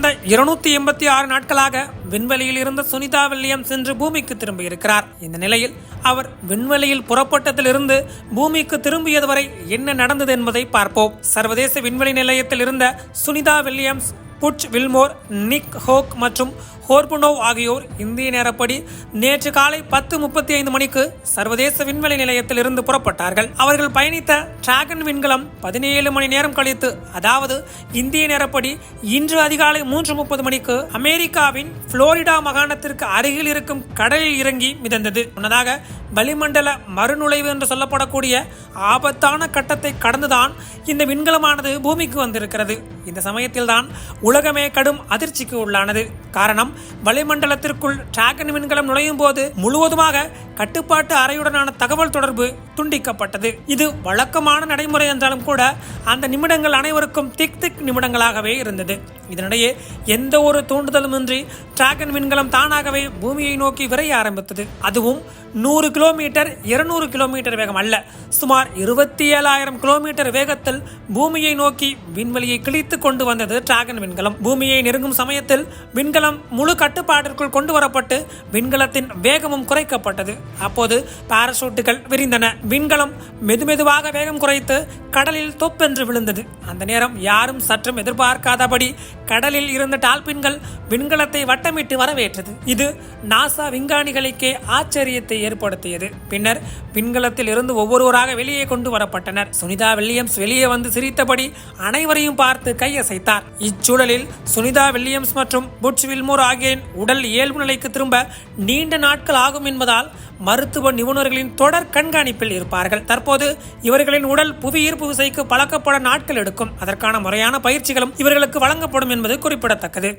கடந்த இருநூத்தி எண்பத்தி ஆறு நாட்களாக விண்வெளியில் இருந்த சுனிதா வில்லியம்ஸ் இன்று பூமிக்கு திரும்பியிருக்கிறார். இந்த நிலையில் அவர் விண்வெளியில் புறப்பட்டதிலிருந்து பூமிக்கு திரும்பியது வரை என்ன நடந்தது என்பதை பார்ப்போம். சர்வதேச விண்வெளி நிலையத்தில் இருந்த Sunita Williams Butch Wilmore Nick Hague மற்றும் ஹோர்புனோவ் ஆகியோர் இந்திய நேரப்படி நேற்று காலை பத்து முப்பத்தி ஐந்து மணிக்கு சர்வதேச விண்வெளி நிலையத்தில் இருந்து புறப்பட்டார்கள். அவர்கள் பயணித்த டிராகன் விண்கலம் பதினேழு மணி நேரம் கழித்து அதாவது இந்திய நேரப்படி இன்று அதிகாலை மூன்று முப்பது மணிக்கு அமெரிக்காவின் புளோரிடா மாகாணத்திற்கு அருகில் இருக்கும் கடலில் இறங்கி மிதந்தது. முன்னதாக வளிமண்டல மறுநுழைவு என்று சொல்லப்படக்கூடிய ஆபத்தான கட்டத்தை கடந்துதான் இந்த விண்கலமானது பூமிக்கு வந்திருக்கிறது. இந்த சமயத்தில்தான் உலகமே கடும் அதிர்ச்சிக்கு உள்ளானது. காரணம் வளிமண்டலத்திற்குள் டிராகன் விண்கலம் நுழையும் போது முழுவதுமாக கட்டுப்பாட்டு அறையுடனான தகவல் தொடர்பு துண்டிக்கப்பட்டது. இது வழக்கமான நடைமுறை என்றாலும் கூட அந்த நிமிடங்கள் அனைவருக்கும் திக் திக் நிமிடங்களாகவே இருந்தது. இதனிடையே எந்த ஒரு தூண்டுதலுமின்றி டிராகன் விண்கலம் தானாகவே பூமியை நோக்கி விரைய ஆரம்பித்தது. அதுவும் நூறு கிலோமீட்டர் இருநூறு கிலோமீட்டர் வேகம் அல்ல. சுமார் இருபத்தி ஏழாயிரம் கிலோமீட்டர் வேகத்தில் பூமியை நோக்கி விண்வெளியை கிழித்து கொண்டு வந்தது டிராகன் விண்கலம். பூமியை நெருங்கும் சமயத்தில் விண்கலம் முழு கட்டுப்பாட்டிற்குள் கொண்டு வரப்பட்டு விண்கலத்தின் வேகமும் குறைக்கப்பட்டது. அப்போது பாராசூட்டுகள் விரிந்தன. விண்கலம் மெதுமெதுவாக வேகம் குறைத்து கடலில் தொப்பென்று விழுந்தது. அந்த நேரம் யாரும் சற்றும் எதிர்பார்க்காதபடி கடலில் இருந்த டால்பின்கள் விண்கலத்தை வட்டமிட்டு வரவேற்றது. இது நாசா விஞ்ஞானிகளுக்கே ஆச்சரியத்தை ஏற்படுத்தியது. பின்னர் விண்கலத்தில் இருந்து ஒவ்வொருவராக வெளியே கொண்டு வரப்பட்டனர். சுனிதா வில்லியம்ஸ் வெளியே வந்து சிரித்தபடி அனைவரையும் பார்த்து கையசைத்தார் இச்சூழலில் சுனிதா வில்லியம்ஸ் மற்றும் புட்ச் வில்மோர் ஆகியோரின் உடல் இயல்பு நிலைக்கு திரும்ப நீண்ட நாட்கள் ஆகும் என்பதால் மருத்துவ நிபுணர்களின் தொடர் கண்காணிப்பில் இருப்பார்கள். தற்போது இவர்களின் உடல் புவி ஈர்ப்பு விசைக்கு பழக்கப்பட நாட்கள் எடுக்கும். அதற்கான முறையான பயிற்சிகளும் இவர்களுக்கு வழங்கப்படும் என்பது குறிப்பிடத்தக்கது.